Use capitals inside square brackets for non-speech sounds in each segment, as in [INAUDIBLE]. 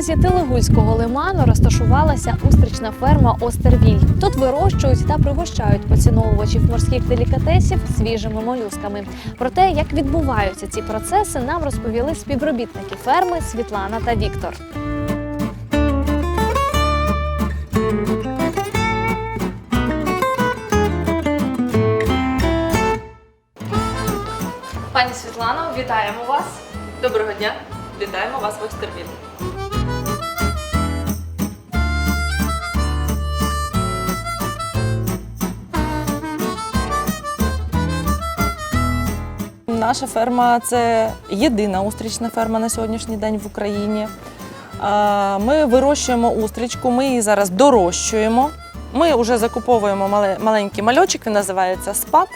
березі Телегульського лиману розташувалася устрична ферма Остервіль. Тут вирощують та пригощають поціновувачів морських делікатесів свіжими молюсками. Про те, як відбуваються ці процеси, нам розповіли співробітники ферми Світлана та Віктор. Пані Світлано, вітаємо вас. Доброго дня! Вітаємо вас в Остервілі. Наша ферма це єдина устрічна ферма на сьогоднішній день в Україні. Ми вирощуємо устрічку, ми її зараз дорощуємо. Ми вже закуповуємо мале- маленький мальочок, він називається спад.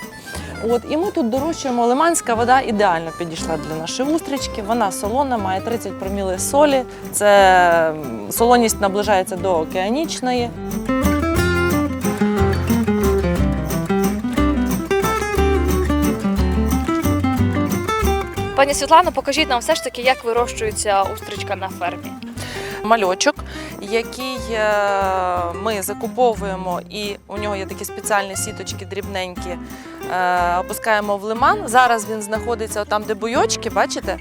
От, і ми тут дорощуємо лиманська вода ідеально підійшла для нашої устрічки. Вона солона, має 30 проміли солі. Це солоність наближається до океанічної. Пані Світлано, покажіть нам все ж таки, як вирощується устричка на фермі. Мальочок, який е, ми закуповуємо, і у нього є такі спеціальні сіточки дрібненькі. е, Опускаємо в лиман. Зараз він знаходиться там, де буйочки, бачите?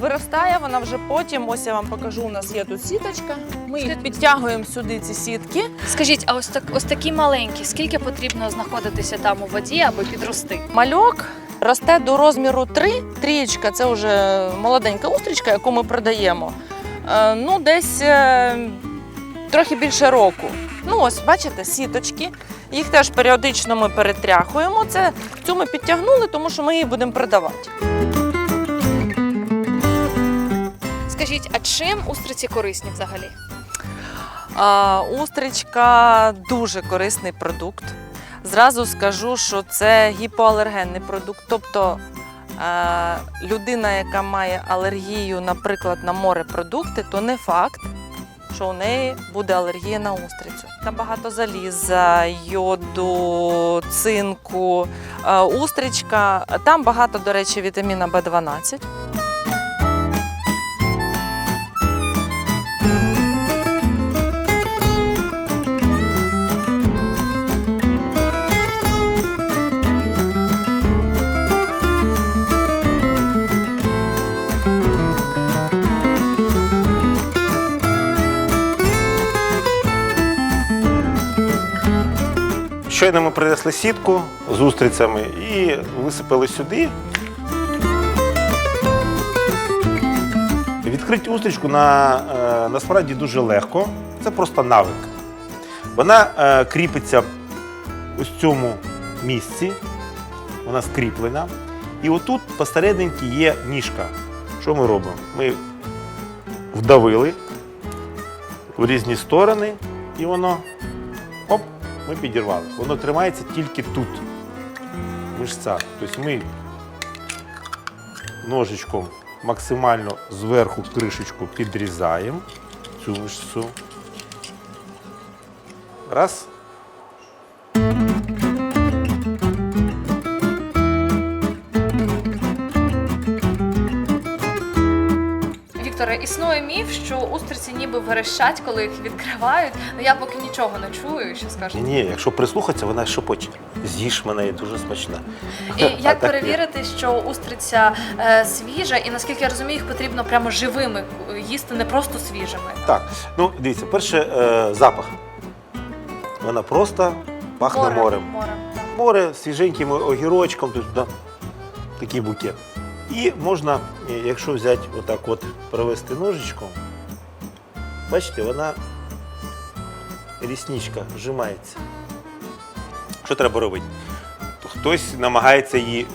Виростає вона вже потім. Ось я вам покажу. У нас є тут сіточка. Ми їх підтягуємо сюди, ці сітки. Скажіть, а ось так ось такі маленькі, скільки потрібно знаходитися там у воді, аби підрости? Мальок росте до розміру 3. Трієчка це вже молоденька устрічка, яку ми продаємо. Е, Ну, десь е, трохи більше року. Ну, ось, бачите, сіточки. Їх теж періодично ми перетряхуємо. Це цю ми підтягнули, тому що ми її будемо продавати. Скажіть, а чим устриці корисні взагалі? А, устричка дуже корисний продукт. Зразу скажу, що це гіпоалергенний продукт. Тобто е, людина, яка має алергію, наприклад, на морепродукти, то не факт, що у неї буде алергія на устрицю. Там багато заліза, йоду, цинку, е, устричка. Там багато, до речі, вітаміна В12. Щойно ми принесли сітку з устрицями і висипали сюди. Відкрити устричку на, е, насправді дуже легко. Це просто навик. Вона е, кріпиться ось цьому місці. Вона скріплена. І отут посерединці є ніжка. Що ми робимо? Ми вдавили в різні сторони, і воно ми підірвали. Воно тримається тільки тут. Мишця. Тобто ми ножичком максимально зверху кришечку підрізаємо цю мишцю. Раз. Вікторе, існує міф, що устриці ніби верещать, коли їх відкривають. Ну я поки нічого не чую, що скажете. ні, якщо прислухатися, вона шепоче. З'їж мене, і дуже смачна. І як перевірити, що устриця е, свіжа, і наскільки я розумію, їх потрібно прямо живими е, їсти, не просто свіжими. Так, ну дивіться, перше е, запах. Вона просто пахне морем. морем. так. море свіженьким огірочком, тут да, такий букет. І можна, е, якщо взяти отак от провести ножичком, бачите, вона рісничка зжимається. Що треба робити? Хтось намагається її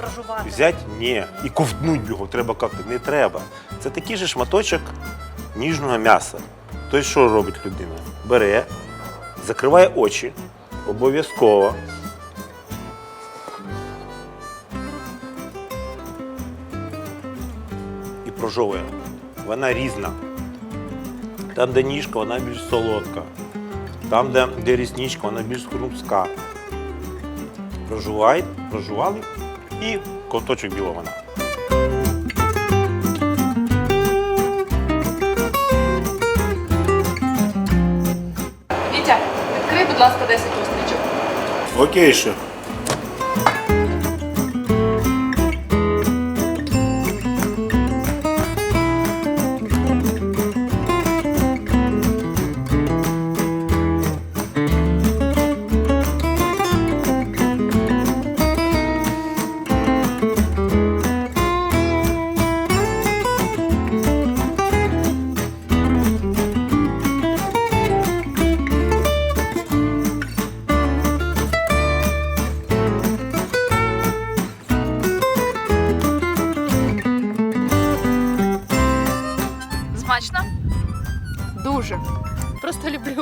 Прожувати. взяти, ні, і ковтнуть його, треба ковтнути. Не треба. Це такий же шматочок ніжного м'яса. Тобто, що робить людина? Бере, закриває очі, обов'язково. коржової, вона різна. Там, де ніжка, вона більш солодка. Там, де де рісничка, вона більш хрумська. Прожувай, прожували і коточок білована. Вітя, відкрий, будь ласка, 10 зустрічок. Окей, шеф.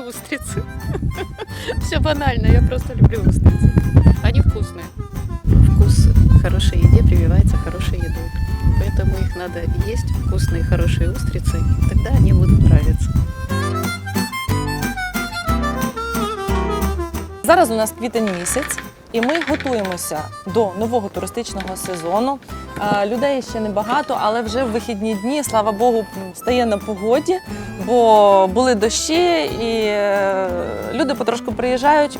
Устрицы. [LAUGHS] Все банально, я просто люблю устрицы. Они вкусные. Вкус к хорошей еде прививается хорошей едой. Поэтому их надо есть, вкусные, хорошие устрицы, и тогда они будут нравиться. Зараз у нас квітень місяць, і ми готуємося до нового туристичного сезону. Е, Людей ще небагато, але вже в вихідні дні, слава Богу, стає на погоді, бо були дощі, і е, люди потрошку приїжджають.